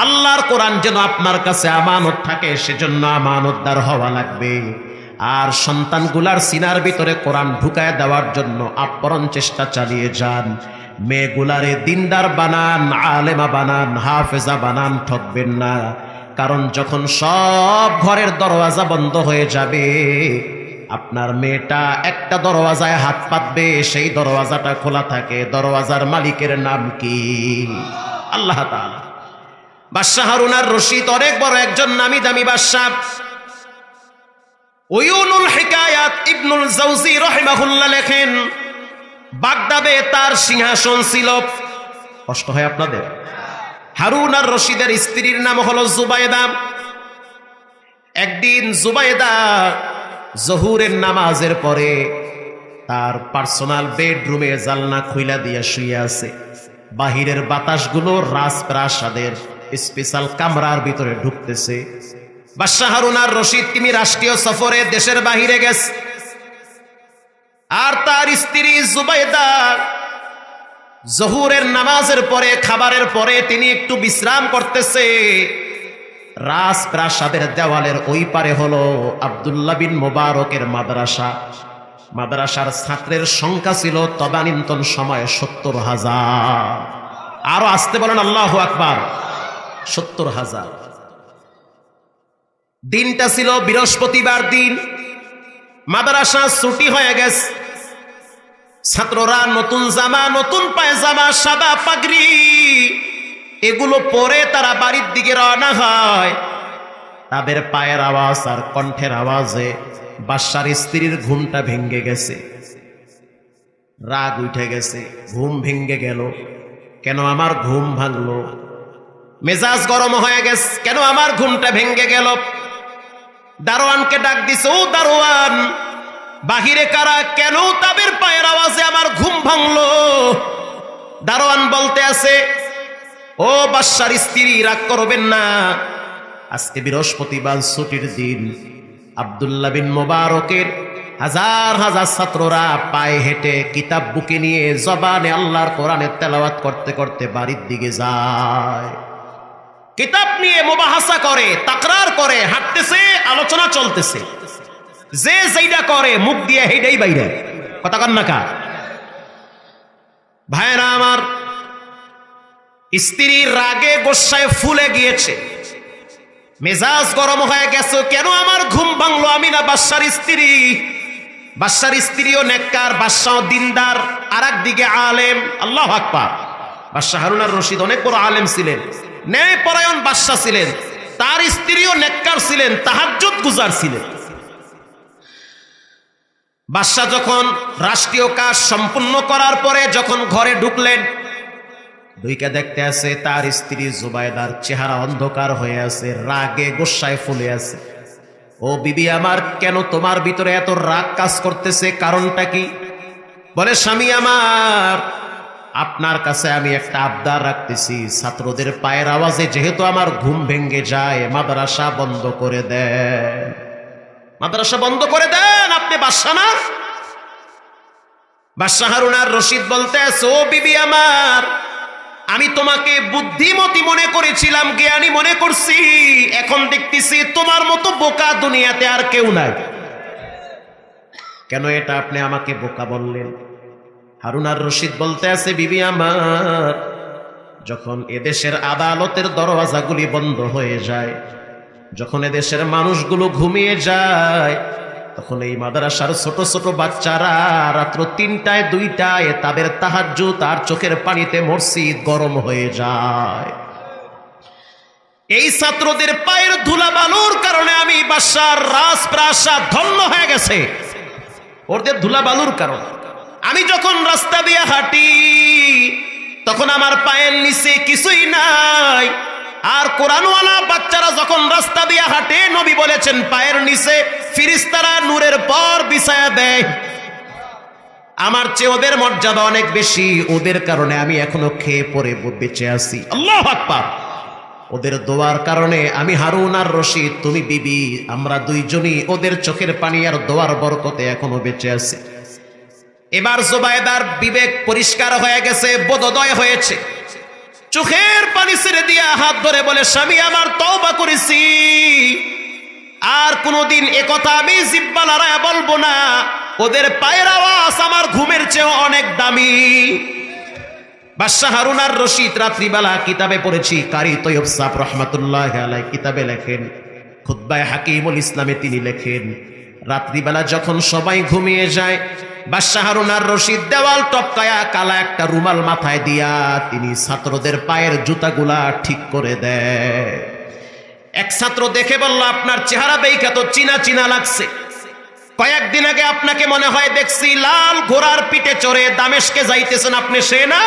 আল্লাহর কোরআন যেন আপনার কাছে আমানত থাকে, সেজন্য আমানতদার হওয়া লাগবে। আর সন্তানগুলার সিনার ভিতরে কোরআন ঢুকায় দেওয়ার জন্য আপ্রণ চেষ্টা চালিয়ে যান। মেয়েগুলারে দিনদার বানান, আলেমা বানান, হাফেজা বানান, ঠকবেন না। কারণ যখন সব ঘরের দরওয়াজা বন্ধ হয়ে যাবে, আপনার মেয়েটা একটা দরওয়াজায় হাত পাতবে, সেই দরওয়াজাটা খোলা থাকে। দরওয়াজার মালিকের নাম কি? আল্লাহ তাআলা। বাদশাহ হারুনার রশিদ অনেক বড় একজন নামি দামি বাদশাহ। ওয়ুনুল হিকায়াত ইবনুল জাউজি রহিমাহুল্লাহ লেখেন, বাগদাদে তার সিংহাসন ছিল, কষ্ট হয় আপনাদের? হারুন আর রশিদের স্ত্রীর নাম হলো জুবাইদা একদিন জুবাইদা জহুরের নামাজের পরে তার পার্সোনাল বেডরুমে জালনা খুইলা দিয়া শুয়ে আছে। বাহিরের বাতাসগুলো রাজপ্রাসাদের। স্পেশাল কামরার ভিতরে ঢুকতেছে। বাদশাহ আর রশিদ তিনি রাষ্ট্রীয় সফরে দেশের বাহিরে গেছে। আর তার স্ত্রী জুবাইদা জহুরের নামাজের পরে, খাবারের পরে তিনি একটু বিশ্রাম করতেছে। রাজপ্রাসাদের দেওয়ালের ওই পারে হলো আবদুল্লাহ বিন মোবারকের মাদ্রাসা। মাদ্রাসার ছাত্রের সংখ্যা ছিল তদানীন্তন সময়ে সত্তর হাজার। আরও আসতে বলেন আল্লাহ আকবার। সত্তর হাজার। দিনটা ছিল বৃহস্পতিবার দিন। মাদ্রাসা ছুটি হয়ে গেছে। ছাত্ররা নতুন জামা, নতুন পায়জামা, সাদা পাগড়ি, এগুলো পরে তারা বাড়ির দিকে রওনা হয়। তাদের পায়ের আওয়াজ আর কণ্ঠের আওয়াজে বাসার স্ত্রীর ঘুমটা ভেঙ্গে গেছে। রাগ উঠে গেছে, ঘুম ভেঙ্গে গেল। কেন আমার ঘুম ভাঙলো? মেজাজ গরম হয়ে গেছে। কেন আমার ঘুমটা ভেঙ্গে গেল? দারোয়ানকে ডাক দিছে, ও দারোয়ান, বাহিরে কারা? কেন তাদের পায়ের আওয়াজে আমার ঘুম ভাঙলো? দারোয়ান বলতে আছে, ও বাদশার স্ত্রী, রাগ করবেন না। আজকে বৃহস্পতিবার ছুটির দিন। আবদুল্লাহ বিন মোবারকের হাজার হাজার ছাত্ররা পায়ে হেঁটে কিতাব বুকে নিয়ে জবানে আল্লাহর কোরআনের তেলাওয়াত করতে করতে বাড়ির দিকে যায়। কিতাব নিয়ে মোবাহাসা করে, তাকরার করে, হাঁটতেছে, আলোচনা চলতেছে। যে যেইটা করে, মুখ দিয়ে হেইটাই বাইরে। কথা কন না কা ভাইরা আমার স্ত্রীর রাগে গোসায় ফুলে গিয়েছে। মেজাজ গরম হয়ে গেছে, কেন আমার ঘুম ভাঙলো? আমি না বাদশার স্ত্রী। বাদশার স্ত্রীও নেককার বাদশাহ দিনদার আর দিকে আলেম। আল্লাহ আকবার। বাদশাহ হারুনার রশিদ অনেক বড় আলেম ছিলেন। ন্যায় পরায়ণ বাদশাহ ছিলেন। তার স্ত্রীও নেককার ছিলেন, তাহাজ্জুদ গুজার ছিলেন। বাদশাহ যখন রাষ্ট্রীয় কাজ সম্পূর্ণ করার পরে যখন ঘরে ঢুকলেন দুইকে দেখতে আছে তার স্ত্রী জুবাইদার চেহারা অন্ধকার হয়ে আছে, রাগে গোসায় ফুলে আছে। ও বিবি আমার, কেন তোমার ভিতরে এত রাগ কাজ করতেছে, কারণটা কি? বলে, স্বামী আমার আপনার কাছে আমি একটা আবদার রাখতেছি। ছাত্রদের পায়ের আওয়াজে যেহেতু আমার ঘুম ভেঙ্গে যায়, মাদ্রাসা বন্ধ করে দেন। মাদ্রাসা বন্ধ করে দেন, আপনি বাদশা না? বাদশাহ হারুনার রশিদ বলতে ও বিবি আমার, আমি তোমাকে বুদ্ধিমতী মনে করেছিলাম, জ্ঞানী মনে করছি। এখন দেখতেছি তোমার মতো বোকা দুনিয়াতে আর কেউ নাই। কেন এটা আপনি আমাকে বোকা বললেন? হারুনার রশিদ বলতে আছে, বিবি আমার, যখন এদেশের আদালতের দরওয়াজাগুলি বন্ধ হয়ে যায়, যখন এদেশের মানুষগুলো ঘুমিয়ে যায়, তখন এই মাদ্রাসার ছোট ছোট বাচ্চারা রাত্র তিনটায়, দুইটায় তাদের তাহাজ্জু তার চোখের পানিতে মসজিদ গরম হয়ে যায়। এই ছাত্রদের পায়ের ধুলা বালুর কারণে আমি বাসার রাজপ্রাসাদ ধন্য হয়ে গেছে। ওদের ধুলা বালুর কারণ। আমি যখন রাস্তা দিয়ে হাঁটি, তখন আমার পায়ের নিচে কিছুই নাই। আর কোরআনওয়ালা বাচ্চারা যখন রাস্তা দিয়ে হাঁটে, নবী বলেছেন, পায়ের নিচে ফিরিস্তারা নূরের পর বিছায়া দেয়। আমার চেয়ে ওদের মর্যাদা অনেক বেশি। ওদের কারণে আমি এখনও খেয়ে পরে বেঁচে আছি। আল্লাহ আকবার! ওদের দোয়ার কারণে আমি হারুন আর রশিদ, তুমি বিবি, আমরা দুইজনই ওদের চোখের পানি আর দোয়ার বরকতে এখনও বেঁচে আছি। এবার জোবায়দার বিবেক পরিষ্কার হয়ে গেছে, বোধোদয় হয়েছে। চোখের পানি ছেড়ে দিয়া হাত ধরে বলে, স্বামী, আমার তওবা করেছি। আর কোনোদিন এ কথা আমি জিব্বা লড়ায় বলব না। ওদের পায়ের আওয়াজ আমার ঘুমের চেয়েও অনেক দামি। বাদশাহ হারুনার রশিদ রাত্রিবেলা কিতাবে পড়েছি, কারি তৈয়ব সাহ রহমাতুল্লাহ কিতাবে লেখেন। খুদ্বায় হাকিমুল ইসলামে তিনি লেখেন রাত্রিবেলা যখন সবাই ঘুমিয়ে যায় বাদশাহ হারুনার রশিদ দেওয়াল টপকায়া কালা একটা রুমাল মাথায় দিয়া তিনি ছাত্রদের পায়ের জুতাগুলা ঠিক করে দেয়। এক ছাত্র দেখে বলল, আপনার চেহারা বেইকা তো চিনা চিনা লাগছে। কয়েকদিন আগে আপনাকে মনে হয় দেখছি লাল ঘোড়ার পিঠে চড়ে দামেশকে যাইতেছেন, আপনি সে না?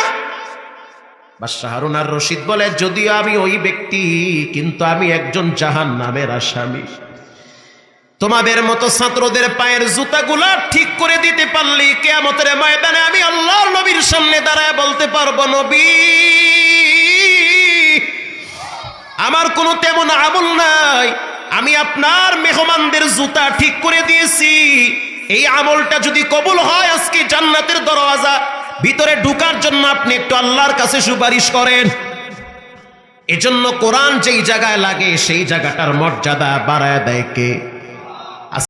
বাদশাহ হারুনার রশিদ বলে, যদিও আমি ওই ব্যক্তি, কিন্তু আমি একজন জাহান নামের আসামি। তোমাদের মতো ছাত্রদের পায়ের জুতাগুলা ঠিক করে দিতে পারলি কেয়ামতের ময়দানে আমি আল্লাহর নবীর সামনে দাঁড়ায় বলতে পারব, নবী! আমার কোনো তেমন আমল নাই। আমি আপনার মেহমানদের জুতা ঠিক করে দিয়েছি। এই আমলটা যদি কবুল হয় আজকে জান্নাতের দরওয়াজা ভিতরে ঢুকার জন্য আপনি একটু আল্লাহর কাছে সুপারিশ করেন। এজন্য কোরআন যেই জায়গায় লাগে সেই জায়গাটার মর্যাদা বাড়ায় দেয় কে?